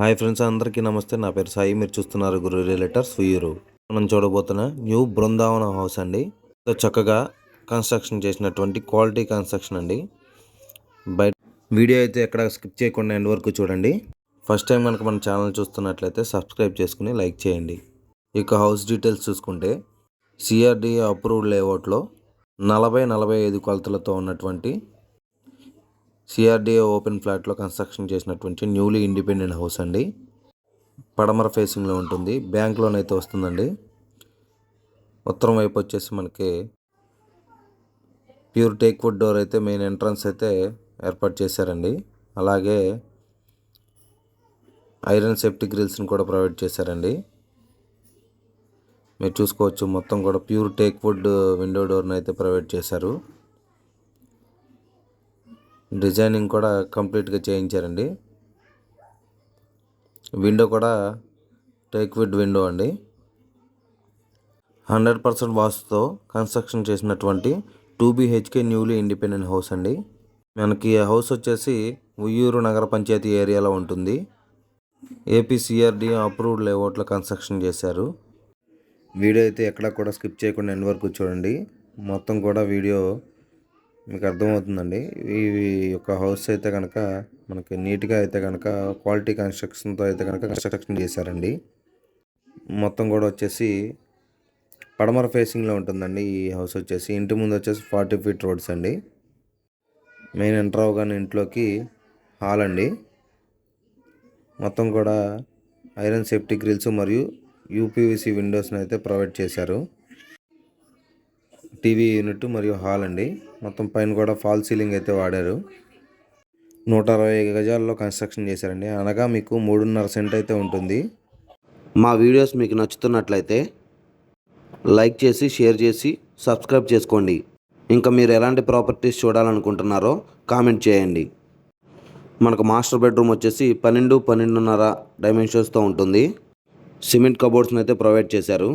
Hi friends అందరికీ నమస్తే. నా పేరు సాయి. మీరు చూస్తున్నారు గురు రిలేటర్స్ వీరు మనం చూడబోతున్న న్యూ బృందావన హౌస్ అండి. చక్కగా కన్స్ట్రక్షన్ చేసినటువంటి క్వాలిటీ కన్స్ట్రక్షన్ అండి. బయట వీడియో అయితే ఎక్కడ స్కిప్ చేయకుండా ఎండ్ వరకు చూడండి. ఫస్ట్ టైం కనుక మన ఛానల్ చూస్తున్నట్లయితే సబ్స్క్రైబ్ చేసుకుని లైక్ చేయండి. ఇక హౌస్ డీటెయిల్స్ చూసుకుంటే సిఆర్డీఏ అప్రూవ్డ్ లేఅవుట్లో నలభై నలభై ఐదు కొలతలతో ఉన్నటువంటి సిఆర్డిఏ ఓపెన్ ఫ్లాట్లో కన్స్ట్రక్షన్ చేసినటువంటి న్యూలీ ఇండిపెండెంట్ హౌస్ అండి. పడమర ఫేసింగ్లో ఉంటుంది. బ్యాంక్ లోన్ అయితే వస్తుందండి. ఉత్తరం వైపు వచ్చేసి మనకి ప్యూర్ టేక్ వుడ్ డోర్ అయితే మెయిన్ ఎంట్రన్స్ అయితే ఏర్పాటు చేశారండి. అలాగే ఐరన్ సేఫ్టీ గ్రిల్స్ని కూడా ప్రొవైడ్ చేశారండి. మీరు చూసుకోవచ్చు మొత్తం కూడా ప్యూర్ టేక్ వుడ్ విండో డోర్ని అయితే ప్రొవైడ్ చేశారు. డిజైనింగ్ కూడా కంప్లీట్గా చేయించారండి. విండో కూడా టేక్విడ్ విండో అండి. హండ్రెడ్ పర్సెంట్ వాస్తుతో కన్స్ట్రక్షన్ చేసినటువంటి two BHK newly independent house అండి. మనకి హౌస్ వచ్చేసి ఉయ్యూరు నగర పంచాయతీ ఏరియాలో ఉంటుంది. ఏపీసీఆర్డీ అప్రూవ్డ్ లేఅవుట్లో కన్స్ట్రక్షన్ చేశారు. వీడియో అయితే ఎక్కడ కూడా స్కిప్ చేయకుండా ఎండ్ వరకు చూడండి. మొత్తం కూడా వీడియో మీకు అర్థమవుతుందండి. ఈ యొక్క హౌస్ అయితే కనుక మనకి నీట్గా అయితే కనుక క్వాలిటీ కన్స్ట్రక్షన్తో అయితే కనుక కన్స్ట్రక్షన్ చేశారండి. మొత్తం కూడా వచ్చేసి పడమర ఫేసింగ్లో ఉంటుందండి ఈ హౌస్ వచ్చేసి. ఇంటి ముందు వచ్చేసి ఫార్టీ ఫీట్ రోడ్స్ అండి. మెయిన్ ఎంటర్ అవగానే ఇంట్లోకి హాల్ అండి. మొత్తం కూడా ఐరన్ సేఫ్టీ గ్రిల్స్ మరియు యూపీవీసీ విండోస్ని అయితే ప్రొవైడ్ చేశారు. టీవీ యూనిట్ మరియు హాల్ అండి. మొత్తం పైన కూడా ఫాల్ సీలింగ్ అయితే వాడారు. నూట అరవై గజాల్లో కన్స్ట్రక్షన్ చేశారండి. అనగా మీకు మూడున్నర సెంట్ అయితే ఉంటుంది. మా వీడియోస్ మీకు నచ్చుతున్నట్లయితే లైక్ చేసి షేర్ చేసి సబ్స్క్రైబ్ చేసుకోండి. ఇంకా మీరు ఎలాంటి ప్రాపర్టీస్ చూడాలనుకుంటున్నారో కామెంట్ చేయండి. మనకు మాస్టర్ బెడ్రూమ్ వచ్చేసి పన్నెండు పన్నెండున్నర డైమెన్షన్స్తో ఉంటుంది. సిమెంట్ కబోర్డ్స్ని అయితే ప్రొవైడ్ చేశారు.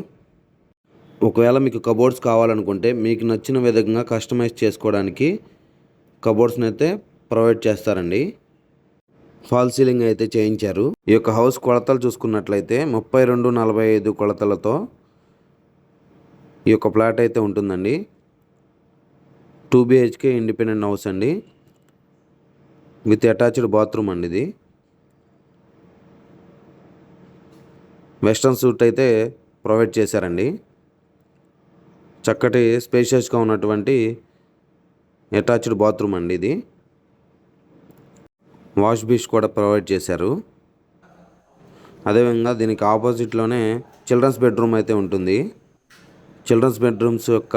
ఒకవేళ మీకు కబోర్డ్స్ కావాలనుకుంటే మీకు నచ్చిన విధంగా కస్టమైజ్ చేసుకోవడానికి కబోర్డ్స్ని అయితే ప్రొవైడ్ చేస్తారండి. ఫాల్ సీలింగ్ అయితే చేయించారు. ఈ యొక్క హౌస్ కొలతలు చూసుకున్నట్లయితే ముప్పై రెండు నలభై ఐదు కొలతలతో ఈ యొక్క ప్లాట్ అయితే ఉంటుందండి. టూ బిహెచ్కే ఇండిపెండెంట్ హౌస్ అండి. విత్ అటాచ్డ్ బాత్రూమ్ అండి ఇది. వెస్ట్రన్ సూట్ అయితే ప్రొవైడ్ చేశారండి. చక్కటి స్పేషియస్గా ఉన్నటువంటి అటాచ్డ్ బాత్రూమ్ అండి ఇది. వాష్ బీష్ కూడా ప్రొవైడ్ చేశారు. అదేవిధంగా దీనికి ఆపోజిట్లోనే చిల్డ్రన్స్ బెడ్రూమ్ అయితే ఉంటుంది. చిల్డ్రన్స్ బెడ్రూమ్స్ యొక్క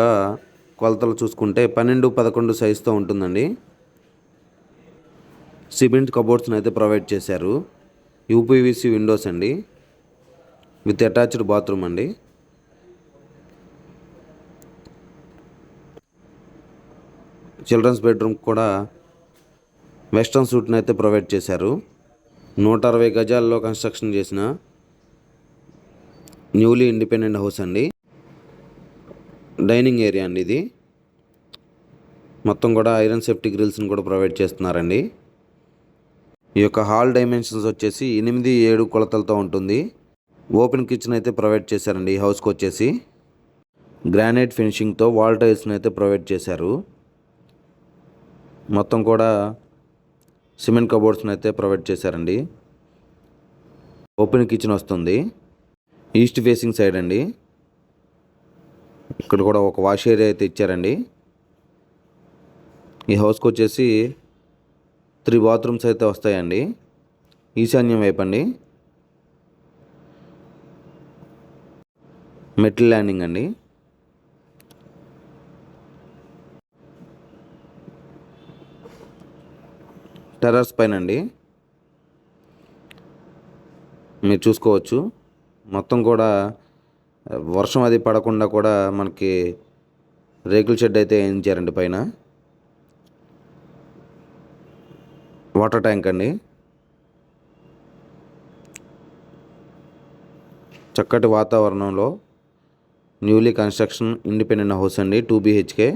కొలతలు చూసుకుంటే పన్నెండు పదకొండు సైజుతో ఉంటుందండి. సిమెంట్ కబోర్డ్స్ని అయితే ప్రొవైడ్ చేశారు. యూపీవీసీ విండోస్ అండి. విత్ అటాచ్డ్ బాత్రూమ్ అండి. చిల్డ్రన్స్ బెడ్రూమ్ కూడా వెస్ట్రన్ సూట్ని అయితే ప్రొవైడ్ చేశారు. నూట అరవై గజాల్లో కన్స్ట్రక్షన్ చేసిన న్యూలీ ఇండిపెండెంట్ హౌస్ అండి. డైనింగ్ ఏరియా అండి ఇది. మొత్తం కూడా ఐరన్ సేఫ్టీ గ్రిల్స్ని కూడా ప్రొవైడ్ చేస్తున్నారండి. ఈ యొక్క హాల్ డైమెన్షన్స్ వచ్చేసి ఎనిమిది ఏడు కొలతలతో ఉంటుంది. ఓపెన్ కిచెన్ అయితే ప్రొవైడ్ చేశారండి ఈ హౌస్కి వచ్చేసి. గ్రానైట్ ఫినిషింగ్తో వాల్ టైల్స్ని అయితే ప్రొవైడ్ చేశారు. మొత్తం కూడా సిమెంట్ కబోర్డ్స్ని అయితే ప్రొవైడ్ చేశారండి. ఓపెన్ కిచెన్ వస్తుంది. ఈస్ట్ ఫేసింగ్ సైడ్ అండి. ఇక్కడ కూడా ఒక వాష్ ఏరియా అయితే ఇచ్చారండి. ఈ హౌస్కి వచ్చేసి త్రీ బాత్రూమ్స్ అయితే వస్తాయండి. ఈశాన్యం వైపు అండి. మెటల్ ల్యాండింగ్ అండి. టెర్రస్ పైన అండి మీరు చూసుకోవచ్చు. మొత్తం కూడా వర్షం అది పడకుండా కూడా మనకి రేకుల షెడ్ అయితే వేయించారండి పైన. వాటర్ ట్యాంక్ అండి. చక్కటి వాతావరణంలో న్యూలీ కన్స్ట్రక్షన్ ఇండిపెండెంట్ హౌస్ అండి టూ బీహెచ్కే.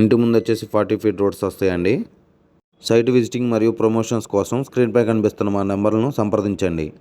ఇంటి ముందు వచ్చేసి ఫార్టీ ఫీట్ రోడ్స్ వస్తాయండి. సైట్ విజిటింగ్ మరియు ప్రమోషన్స్ కోసం స్క్రీన్పై కనిపిస్తున్న మా నెంబర్లను సంప్రదించండి.